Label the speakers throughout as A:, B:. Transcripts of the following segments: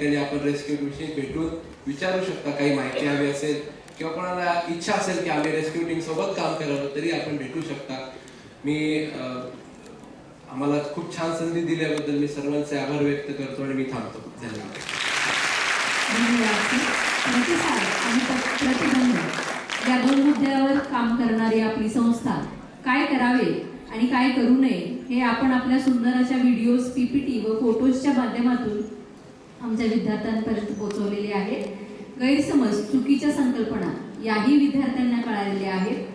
A: ठिकाणी आपण रेस्क्यू विषयी भेटून विचारू शकता. काही माहिती हवी असेल किंवा कोणाला इच्छा असेल की आम्ही रेस्क्यू टीम सोबत काम करावं तरी आपण भेटू शकता. मी अं, आम्हाला खूप छान संधी दिल्याबद्दल मी सर्वांचे आभार व्यक्त करतो आणि मी थांबतो. धन्यवाद.
B: या दोन मुद्द्यावर काम करणारी आपली संस्था काय करावे आणि काय करू नये हे आपण आपल्या सुंदर अशा व्हिडिओज पीपीटी व फोटोजच्या माध्यमातून आमच्या विद्यार्थ्यांपर्यंत पोहोचवलेले आहेत. गैरसमज चुकीच्या संकल्पना याही विद्यार्थ्यांना कळालेल्या आहेत.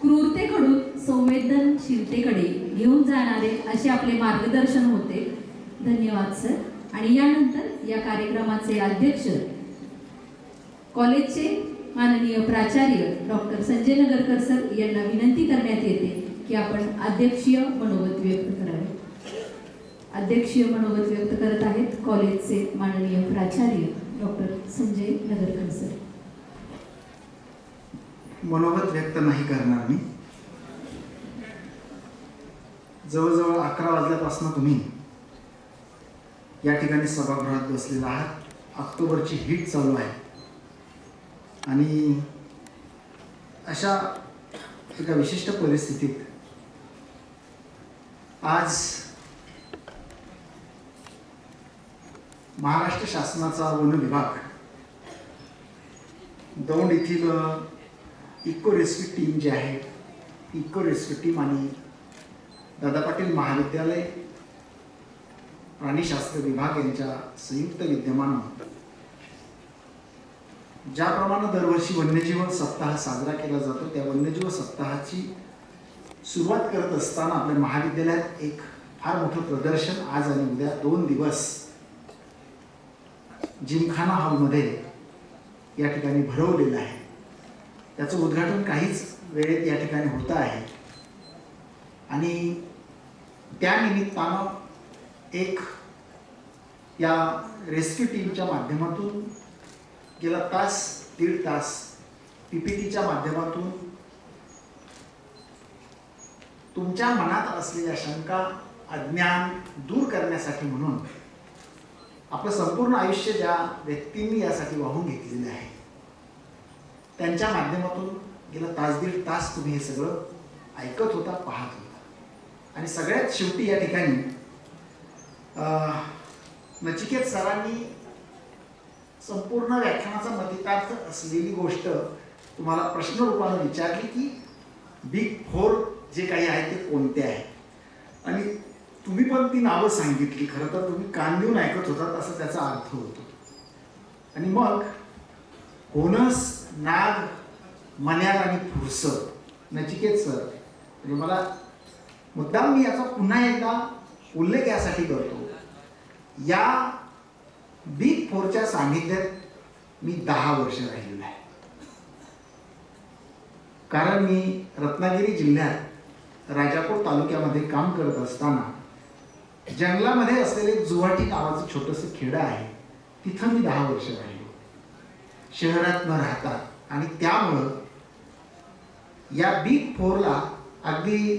B: क्रूरतेकडून संवेदनशीलतेकडे घेऊन जाणारे असे आपले मार्गदर्शन होते. धन्यवाद सर. आणि यानंतर या कार्यक्रमाचे अध्यक्ष कॉलेजचे माननीय प्राचार्य डॉक्टर संजय नगरकर सर यांना विनंती करण्यात येते की आपण अध्यक्षीय मनोगत व्यक्त करावे. अध्यक्षीय मनोगत व्यक्त करत आहेत कॉलेजचे माननीय प्राचार्य डॉक्टर संजय नगरकर सर.
C: मनोगत व्यक्त नाही करणार मी. जवळजवळ अकरा वाजल्यापासून तुम्ही या ठिकाणी सभागृहात बसलेला आहात. ऑक्टोबरची हीट चालू आहे. आणि अशा एका विशिष्ट परिस्थितीत आज महाराष्ट्र शासनाचा वन विभाग. दौंड येथील इको रेस्क्यू टीम जी आहे इको रेस्क्यू टीम आणि दादा पाटील महाविद्यालय प्राणीशास्त्र विभाग यांच्या संयुक्त विद्यमानं ज्याप्रमाणे दरवर्षी वन्यजीवन सप्ताह साजरा केला जातो त्या वन्यजीव सप्ताहाची सुरुवात करत असताना आपल्या महाविद्यालयात एक फार मोठं प्रदर्शन आज आणि उद्या दोन दिवस जिमखाना हॉलमध्ये या ठिकाणी भरवलेलं आहे. त्याचं उद्घाटन काहीच वेळेत या ठिकाणी होतं आहे. आणि त्यानिमित्तानं एक या रेस्क्यू टीमच्या माध्यमातून गेला तास दीड तास पी पी टीच्या माध्यमातून तुमच्या मनात असलेल्या शंका अज्ञान दूर करण्यासाठी म्हणून आपलं संपूर्ण आयुष्य ज्या व्यक्तींनी यासाठी वाहून घेतलेलं आहे त्यांच्या माध्यमातून गेला तास दीड तास तुम्ही हे सगळं ऐकत होता पाहत होता. आणि सगळ्यात शेवटी या ठिकाणी नचिकेत सरांनी संपूर्ण व्याख्यानाचा मतितार्थ असलेली गोष्ट तुम्हाला प्रश्नरूपानं विचारली की बिग फोर जे काही आहे ते कोणते आहे आणि तुम्ही पण ती नावं सांगितली. खरं तर तुम्ही कान देऊन ऐकत होतात असं त्याचा अर्थ होतो. आणि मग कोणस नाग मन्यार आणि फुरस नचिकेत सर म्हणजे मला मुद्दाम मी याचा पुन्हा एकदा उल्लेख यासाठी करतो. या बिग फोरच्या सान्निध्यात मी दहा वर्ष राहिलेलो आहे. कारण मी रत्नागिरी जिल्ह्यात राजापूर तालुक्यामध्ये काम करत असताना जंगलामध्ये असलेले एक जुवाटी नावाचं छोटंसं खेडं आहे. तिथं मी दहा वर्ष राहिलो. शहरात न राहता आणि त्यामुळं या बिग फोरला अगदी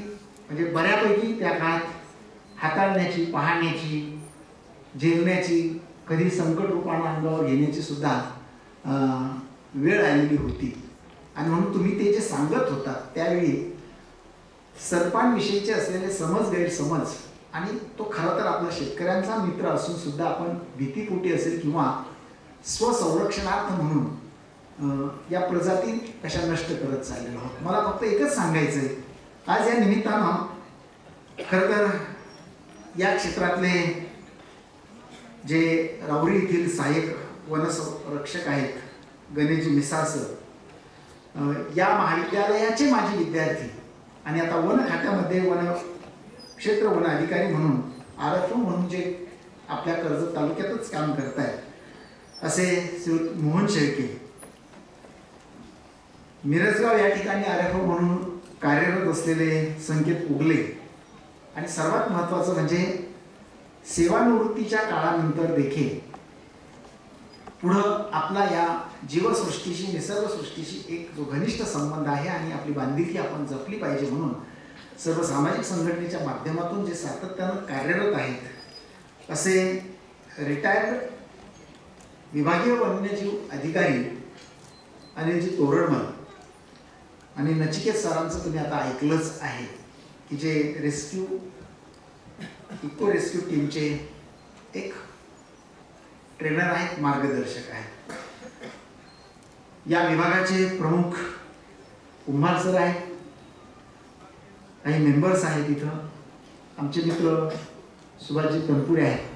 C: म्हणजे बऱ्यापैकी त्या काळात हाताळण्याची पाहण्याची झेलण्याची कधी संकट रूपानं अंगावर घेण्याची सुद्धा वेळ आलेली होती. आणि म्हणून तुम्ही ते जे सांगत होता त्यावेळी सर्पांविषयीचे असलेले समज गैरसमज आणि तो खरं तर आपला शेतकऱ्यांचा मित्र असून सुद्धा आपण भीतीपोटी असेल किंवा स्वसंरक्षणार्थ म्हणून या प्रजाती कशा नष्ट करत चाललेलो आहोत. मला फक्त एकच सांगायचं आहे आज या निमित्तानं खरं तर या क्षेत्रातले जे राऊरी येथील सहाय्यक वनसंरक्षक आहेत गणेशजी मिसास या महाविद्यालयाचे माजी विद्यार्थी आणि आता वन खात्यामध्ये वन क्षेत्र वन अधिकारी म्हणून आर एफ ओ म्हणून जे आपल्या कर्जत तालुक्यातच काम करतायत असे श्री मोहन शेळके. मिरजगाव या ठिकाणी आर म्हणून कार्यरत असलेले संकेत उगले. आणि सर्वात महत्त्वाचं म्हणजे सेवानिवृत्तीच्या काळानंतर देखील पुढं आपला या जीवसृष्टीशी निसर्गसृष्टीशी एक जो घनिष्ठ संबंध आहे आणि आपली बांधिलकी आपण जपली पाहिजे म्हणून सर्व सामाजिक संघटनेच्या माध्यमातून जे सातत्यानं कार्यरत आहेत असे रिटायर्ड विभागीय वन्यजीव अधिकारी अनिलजी तोरडमल आणि नचिकेत सरांचं तुम्ही आता ऐकलंच आहे की जे रेस्क्यू इको रेस्क्यू टीमचे एक ट्रेनर आहेत मार्गदर्शक आहेत. या विभागाचे प्रमुख कुंभार सर आहेत काही मेंबर्स आहेत इथं आमचे मित्र सुभाषजी तनपुरे आहेत.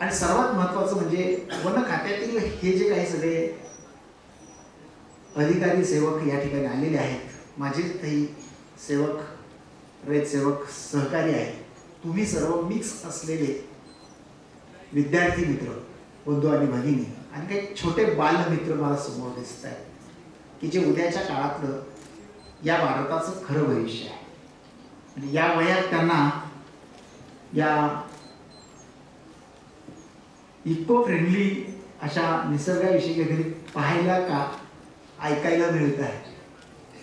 C: आणि सर्वात महत्वाचं म्हणजे वन खात्यातील हे जे काही सगळे अधिकारी सेवक या ठिकाणी आलेले आहेत. माझे काही सेवक रयत सेवक सहकारी आहेत. तुम्ही सर्व मिक्स असलेले विद्यार्थी मित्र बंधू आणि भगिनी आणि काही छोटे बालमित्र मला समोर दिसत आहेत की जे उद्याच्या काळातलं या भारताचं खरं भविष्य आहे. आणि या वयात त्यांना या इको फ्रेंडली अशा निसर्गाविषयी काहीतरी पाहायला का ऐकायला मिळत आहे.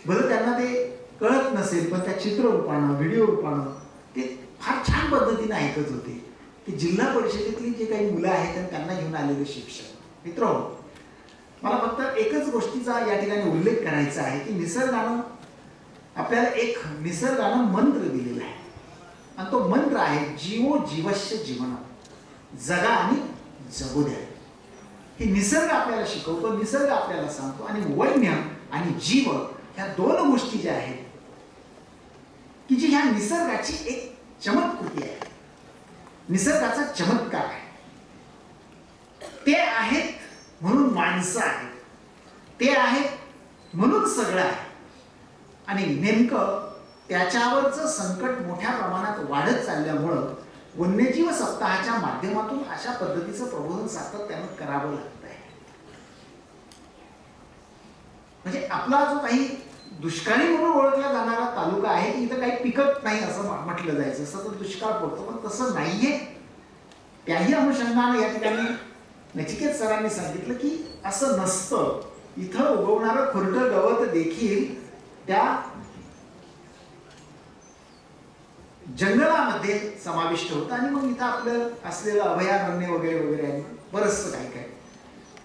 C: बरं त्यांना ते कळत नसेल पण त्या चित्ररूपानं व्हिडिओ रूपानं ते फार छान पद्धतीने ऐकत होते. की जिल्हा परिषदेतली जे काही मुलं आहेत त्यांना घेऊन आलेले शिक्षक. मित्र हो, मला फक्त एकच गोष्टीचा या ठिकाणी उल्लेख करायचा आहे की निसर्गानं आपल्याला एक निसर्गानं मंत्र दिलेला आहे. आणि तो मंत्र आहे जीवो जीवस्य जीवन जगा आणि जगू द्या. हे निसर्ग आपल्याला शिकवतो निसर्ग आपल्याला सांगतो आणि वैन्य आणि जीव ह्या दोन गोष्टी ज्या आहेत की जी ह्या निसर्गाची एक चमत्कृती आहे. निसर्गाचा चमत्कार आहे. ते आहेत म्हणून माणसं आहेत. ते आहेत म्हणून सगळं आहे. आणि नेमकं त्याच्यावरचं संकट मोठ्या प्रमाणात वाढत चालल्यामुळं वन्यजीव सप्ताहाच्या माध्यमातून अशा पद्धतीचं प्रबोधन सातत्यानं करावं लागत आहे म्हणजे आपला जो काही दुष्काळी म्हणून ओळखला जाणारा तालुका आहे की इथं काही पिकत नाही असं म्हटलं जायचं. सतत दुष्काळ पडतो पण तसं नाहीये. त्याही अनुषंगाने या ठिकाणी नचिकेत सरांनी सांगितलं की असं नसतं. इथं उगवणारं खुरडं गवत देखील त्या जंगलामध्ये समाविष्ट होतं आणि मग इथं आपलं असलेलं अभयारण्य वगैरे वगैरे आहे. बरंचसं काय काय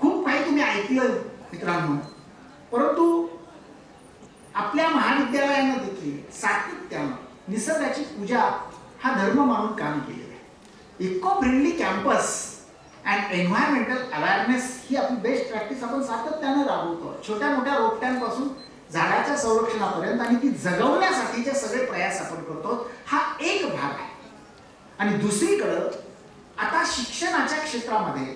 C: खूप काही तुम्ही ऐकलं मित्रांनो. परंतु आपल्या महाविद्यालयानं देखील सातत्यानं निसर्गाची पूजा हा धर्म मानून काम केलेलं आहे. Eco friendly campus and environmental awareness ही आपली बेस्ट प्रॅक्टिस आपण सातत्यानं राबवतो. छोट्या मोठ्या रोपट्यांपासून झाडाच्या संरक्षणापर्यंत आणि ती जगवण्यासाठीचे सगळे प्रयास आपण करतो हा एक भाग आहे. आणि दुसरीकडं आता शिक्षणाच्या क्षेत्रामध्ये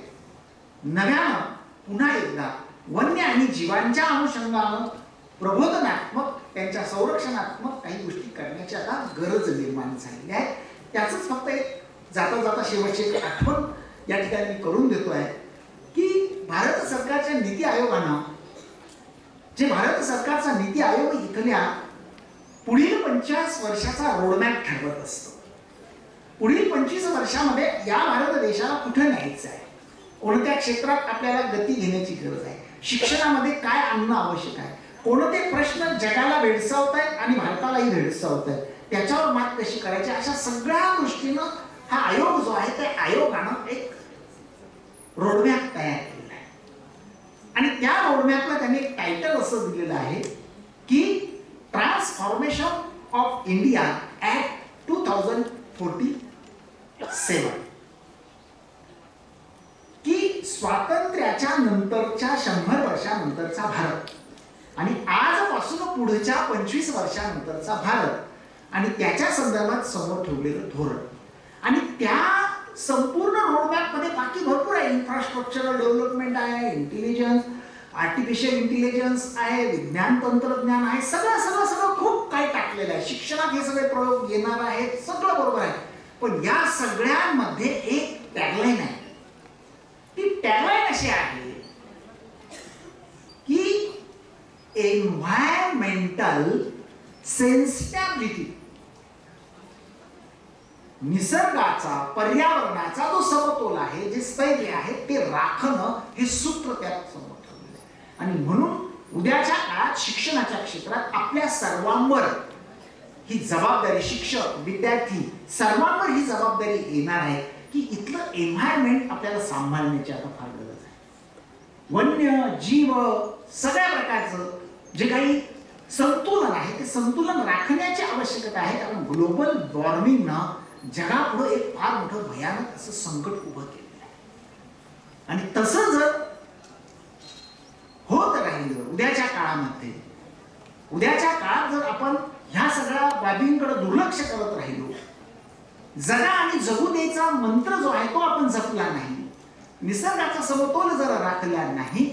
C: नव्यानं पुन्हा एकदा वन्य आणि जीवांच्या अनुषंगानं प्रबोधनात्मक त्यांच्या संरक्षणात्मक काही गोष्टी करण्याची आता गरज निर्माण झालेली आहे. त्याचंच फक्त एक जाता जाता शेवटची एक आठवण या ठिकाणी मी करून देतो आहे की भारत सरकारच्या नीती आयोगानं जे भारत सरकारचा नीती आयोग इथल्या पुढील पंचवीस वर्षाचा रोडमॅप ठरवत असतो. पुढील पंचवीस वर्षामध्ये या भारत देशाला कुठं न्यायचं आहे? कोणत्या क्षेत्रात आपल्याला गती घेण्याची गरज आहे? शिक्षणामध्ये काय आणणं आवश्यक आहे? कोणते प्रश्न जगाला भेडसावत आहेत आणि भारतालाही भेडसावत आहेत? त्याच्यावर मात कशी करायची? अशा सगळ्या दृष्टीनं हा आयोग जो आहे त्या आयोगानं एक रोडमॅप तयार केला. आहे आणि त्या रोडमॅपला त्यांनी एक टायटल असं दिलेलं आहे की transformation of India at two thousand forty seven की स्वातंत्र्याच्या नंतरच्या शंभर वर्षानंतरचा भारत. आणि आजपासून पुढच्या पंचवीस वर्षानंतरचा भारत. आणि त्याच्या संदर्भात समोर ठेवलेलं धोरण. आणि त्या संपूर्ण रोडमॅपमध्ये बाकी भरपूर आहे. इन्फ्रास्ट्रक्चरल डेव्हलपमेंट आहे इंटेलिजन्स आर्टिफिशियल इंटेलिजन्स आहे विज्ञान तंत्रज्ञान आहे. सगळं सगळं सगळं खूप काही टाकलेलं आहे. शिक्षणात हे सगळे प्रयोग येणार आहेत. सगळं बरोबर आहे. पण या सगळ्यांमध्ये एक टॅगलाईन आहे. ती टॅगलाईन अशी आहे की एन्व्हायरमेंटल सेन्सिटिव्हिटी निसर्गाचा पर्यावरणाचा जो समतोल आहे जे स्थैर्य आहे ते राखणं हे सूत्र त्यात समोर ठेवलेलं आहे. आणि म्हणून उद्याच्या काळात शिक्षणाच्या क्षेत्रात आपल्या सर्वांवर ही जबाबदारी शिक्षक विद्यार्थी सर्वांवर ही जबाबदारी येणार आहे की इथलं एन्व्हायरमेंट आपल्याला सांभाळण्याची आता फार गरज आहे. वन्य जीव सगळ्या प्रकारचं जे काही संतुलन आहे ते संतुलन राखण्याची आवश्यकता आहे. कारण ग्लोबल वॉर्मिंगनं जगापुढे एक फार मोठं भयानक असं संकट उभं केलेलं आहे. आणि तसं जर होत राहिलं उद्याच्या काळामध्ये उद्याच्या काळात जर आपण ह्या सगळ्या बाबींकडे दुर्लक्ष करत राहिलो जगा आणि जगू द्यायचा मंत्र जो आहे तो आपण जपला नाही निसर्गाचा समतोल जर राखला नाही